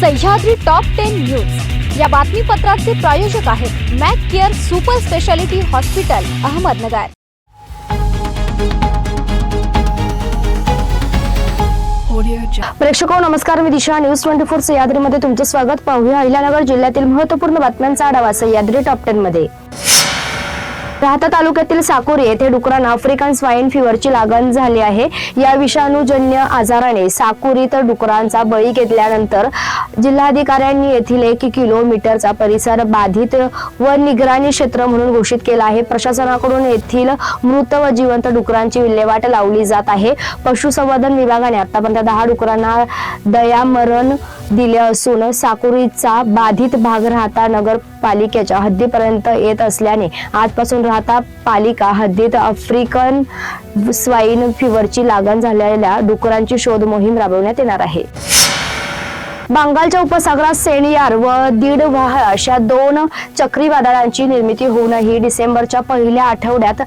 Sahyadri top ten news या बातमीपत्राचे प्रायोजक आहेत Mac Care super speciality hospital Ahmednagar. प्रेक्षको नमस्कार. मी दिशा. न्यूज ट्वेंटी फोर सह्याद्रीमध्ये तुमचं स्वागत. पाहूया अहिल्यानगर जिल्ह्यातील महत्त्वपूर्ण बातम्यांचा आढावा सह्याद्री टॉप टेन मध्ये. राहता तालुक्यातील साकोरी येथे डुकरांना आफ्रिकन स्वाईन फिवरची लागण झाली आहे. या विषाणूजन्य आजाराने साकोरीत डुकरांचा बळी घेतल्यानंतर जिल्हाधिकाऱ्यांनी येथील एक किलोमीटरचा परिसर बाधित व निगराणी क्षेत्र म्हणून घोषित केला आहे. प्रशासनाकडून येथील मृत व जिवंत डुकरांची विल्हेवाट लावली जात आहे. पशुसंवर्धन विभागाने आतापर्यंत दहा डुकरांना दयामरण दिले असून साकुरीचा बाधित भाग राहता नगरपालिकेच्या हद्दीपर्यंत येत असल्याने आजपासून राहता पालिका हद्दीत आफ्रिकन स्वाईन फिवरची लागण झालेल्या डुकरांची शोध मोहीम राबवण्यात येणार आहे. बंगालच्या उपसागरात सेनियार व दीड अशा दोन चक्रीवादळांची निर्मिती होऊनही डिसेंबरच्या पहिल्या आठवड्यात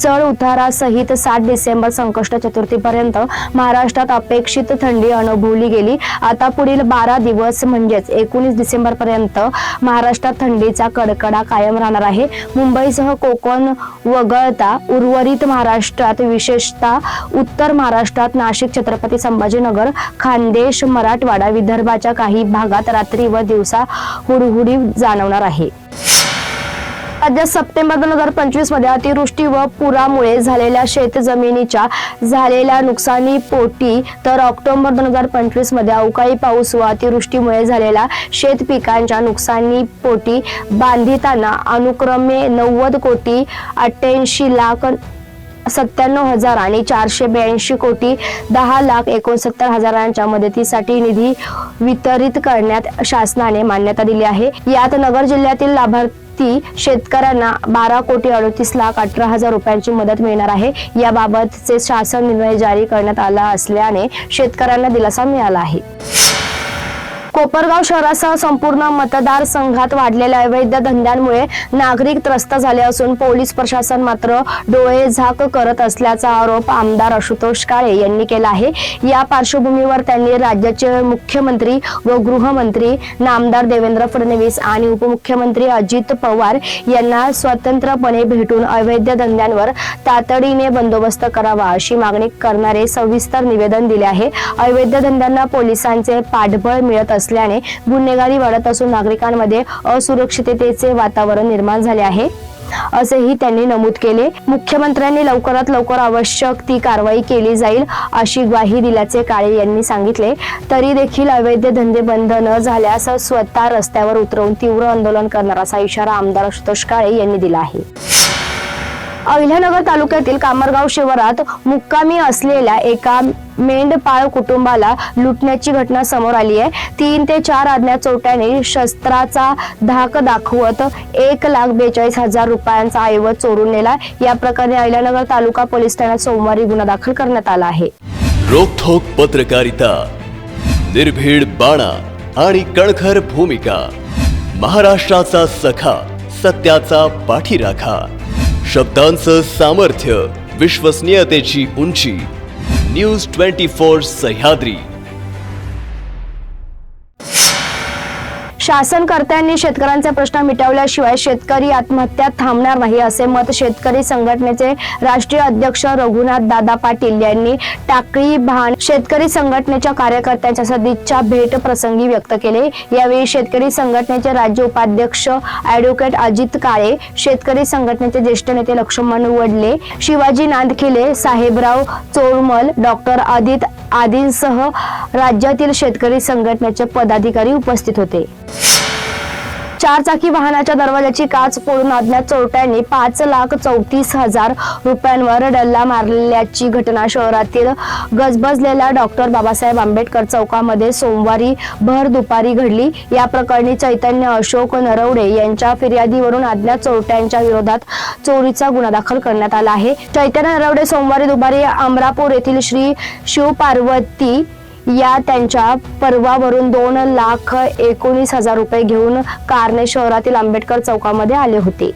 चढ उतारासहित सात डिसेंबर संकष्ट चतुर्थीपर्यंत महाराष्ट्रात अपेक्षित थंडी अनुभवली गेली. आता पुढील बारा दिवस म्हणजेच एकोणीस डिसेंबर पर्यंत महाराष्ट्रात थंडीचा कडकडा कायम राहणार आहे. मुंबईसह कोकण वगळता उर्वरित महाराष्ट्रात विशेषतः उत्तर महाराष्ट्रात नाशिक छत्रपती संभाजीनगर खानदेश मराठवाडा विदर्भाच्या काही भागात रात्री व दिवसा हुडहुडी जाणवणार आहे. राज्यात सप्टेंबर दोन हजार पंचवीसमध्ये अतिवृष्टी व पुरामुळे झालेल्या शेतजमिनीच्या झालेल्या नुकसानी पोटी तर ऑक्टोबर दोन हजार पंचवीसमध्ये अवकाळी पाऊस व अतिवृष्टीमुळे झालेल्या शेत पिकांच्या नुकसानी पोटी बांधितांना अनुक्रमे नव्वद कोटी अठ्ठ्याऐंशी लाख सत्त्याण्णव हजार आणि चारशे ब्याऐंशी कोटी दहा लाख एकोणसत्तर हजारांच्या मदतीसाठी निधी वितरित करण्यात शासनाने मान्यता दिली आहे. यात नगर जिल्ह्यातील लाभार्थी ती शेतकऱ्यांना बारा कोटी अडतीस लाख अठरा हजार रुपयांची मदत मिळणार आहे. याबाबतचे शासन निर्णय जारी करण्यात आला असल्याने शेतकऱ्यांना दिलासा मिळाला आहे. कोपरगाव शहरासह संपूर्ण मतदारसंघात वाढलेल्या अवैध धंद्यांमुळे नागरिक त्रस्त झाले असून पोलीस प्रशासन मात्र डोळे झाक करत असल्याचा आरोप आमदार आशुतोष काळे यांनी केला आहे. या पार्श्वभूमीवर त्यांनी राज्याचे मुख्यमंत्री व गृहमंत्री नामदार देवेंद्र फडणवीस आणि उपमुख्यमंत्री अजित पवार यांना स्वतंत्रपणे भेटून अवैध धंद्यांवर तातडीने बंदोबस्त करावा अशी मागणी करणारे सविस्तर निवेदन दिले आहे. अवैध धंद्यांना पोलिसांचे पाठबळ मिळत असले असल्याने गुन्हेगारी वाढत असून नागरिकांमध्ये असुरक्षिततेचे वातावरण निर्माण झाले आहे. असेही त्यांनी नमूद केले. मुख्यमंत्र्यांनी लवकरात लवकर आवश्यक ती कारवाई केली जाईल अशी ग्वाही दिल्याचे काळे यांनी सांगितले. तरी देखील अवैध धंदे बंद न झाल्यास स्वतः रस्त्यावर उतरवून तीव्र आंदोलन करणार असा इशारा आमदार आशुतोष काळे यांनी दिला आहे. अहिल्यानगर तालुक्यातील कामरगाव शिवारात मुक्कामी असलेल्या एका मेंढपाळ कुटुंबाला लुटण्याची घटना समोर आली आहे. तीन ते चार आज्ञा चोरट्याने शस्त्राचा धाक दाखवत एक लाख बेचाळीस हजार रुपयांचा ऐवज चोरून नेला या प्रकरणी अहिल्यानगर तालुका पोलीस ठाण्यात सोमवारी गुन्हा दाखल करण्यात आला आहे. रोखोक पत्रकारिता निर्भीड बाणा आणि कणखर भूमिका महाराष्ट्राचा सखा सत्याचा पाठीराखा शब्दांचं सामर्थ्य विश्वसनीयतेची उंची न्यूज ट्वेंटी फोर सह्याद्री. शासनकर्त्यांनी शेतकऱ्यांचे प्रश्न मिटवल्याशिवाय शेतकरी आत्महत्या थांबणार नाही असे मत शेतकरी संघटनेचे राष्ट्रीय अध्यक्ष रघुनाथ दादा पाटील यांनी टाकळी भान शेतकरी संघटनेच्या कार्यकर्त्यांच्या सदिच्छा भेट प्रसंगी व्यक्त केले. यावेळी शेतकरी संघटनेचे राज्य उपाध्यक्ष अॅडव्होकेट अजित काळे शेतकरी संघटनेचे ज्येष्ठ नेते लक्ष्मण वडले शिवाजी नांदखिले साहेबराव चोरमल डॉक्टर आदित आदींसह राज्यातील शेतकरी संघटनेचे पदाधिकारी उपस्थित होते. चारचाकी वाहनाच्या दरवाजाची काच फोडून अज्ञात चोरट्यांनी पाच लाख चौतीस हजार रुपयांवर डल्ला मारल्याची घटना शहरातील गजबजलेल्या डॉक्टर बाबासाहेब आंबेडकर चौकामध्ये सोमवारी भर दुपारी घडली. या प्रकरणी चैतन्य अशोक नरवडे यांच्या फिर्यादीवरून अज्ञात चोरट्यांच्या विरोधात चोरीचा गुन्हा दाखल करण्यात आला आहे. चैतन्य नरवडे सोमवारी दुपारी अमरापूर येथील श्री शिवपार्वती या त्यांच्या पर्वावरून दोन लाख एकोणीस हजार रुपये घेऊन कारने शहरातील आंबेडकर चौकामध्ये आले होते.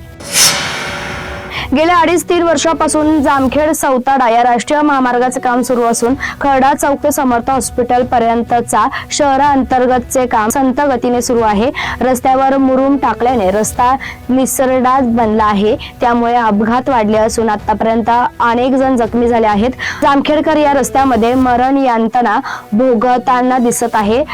गेल्या अडीच तीन वर्षापासून जामखेड सौताडा या राष्ट्रीय महामार्गाचे काम सुरू असून खर्डा चौक ते समर्थ हॉस्पिटल पर्यंतचा शहराअंतर्गतचे काम संत गतीने सुरू आहे. रस्त्यावर मुरुम टाकल्याने रस्ता निसरडा बनला आहे. त्यामुळे अपघात वाढले असून आतापर्यंत अनेक जण जखमी झाले आहेत. जामखेडकर या रस्त्यामध्ये मरण यांतना भोगताना दिसत आहे.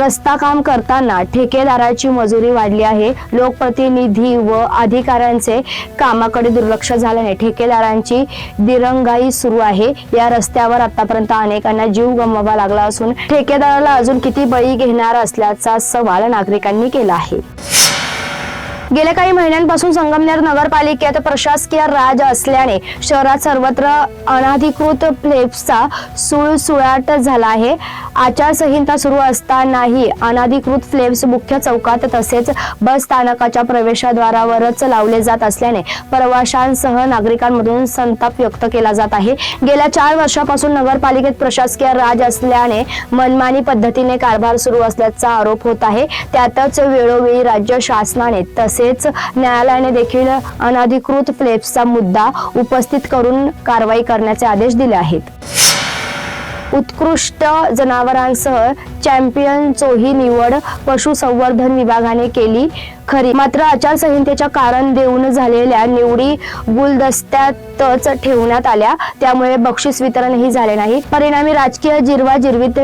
रस्ता काम करताना ठेकेदाराची मजुरी वाढली आहे. लोकप्रतिनिधी व अधिकाऱ्यांचे कामाकडे दुर्लक्ष झाल्याने ठेकेदारांची दिरंगाई सुरू आहे. या रस्त्यावर आतापर्यंत अनेकांना जीव गमवावा लागला असून ठेकेदाराला अजून किती बळी घेणार असल्याचा सवाल नागरिकांनी केला आहे. गेल्या काही महिन्यांपासून संगमनेर नगरपालिकेत प्रशासकीय राज असल्याने शहरात सर्वत्र अनाधिकृत फ्लेप्सचा सुळसुळाट झाला आहे. आचारसंहिता सुरू असतानाही अनाधिकृत फ्लेप्स मुख्य चौकात तसेच बस स्थानकाच्या प्रवेशद्वारावरच लावले जात असल्याने प्रवाशांसह नागरिकांमधून संताप व्यक्त केला जात आहे. गेल्या चार वर्षापासून नगरपालिकेत प्रशासकीय राज असल्याने मनमानी पद्धतीने कारभार सुरू असल्याचा आरोप होत आहे. त्यातच वेळोवेळी राज्य शासनाने तसेच न्यायालयाने देखील अनधिकृत फ्लेप्सचा मुद्दा उपस्थित करून कारवाई करण्याचे आदेश दिले आहेत. उत्कृष्ट जनावरांसह चॅम्पियन चोही निवड पशुसंवर्धन विभागाने केली. खरी मात्र आचारसंहितेच्या कारण देऊन झालेल्या निवडी गुलदस्त्यातच ठेवण्यात आल्या. त्यामुळे बक्षीस वितरणही झाले नाही. परिणामी राजकीय जिरवा जिरवीत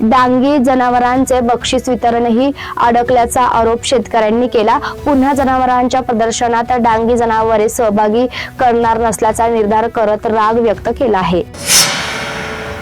डांगी जनावरांचे बक्षीस वितरणही अडकल्याचा आरोप शेतकऱ्यांनी केला. पुन्हा जनावरांच्या प्रदर्शनात डांगी जनावरे सहभागी करणार नसल्याचा निर्धार करत राग व्यक्त केला आहे.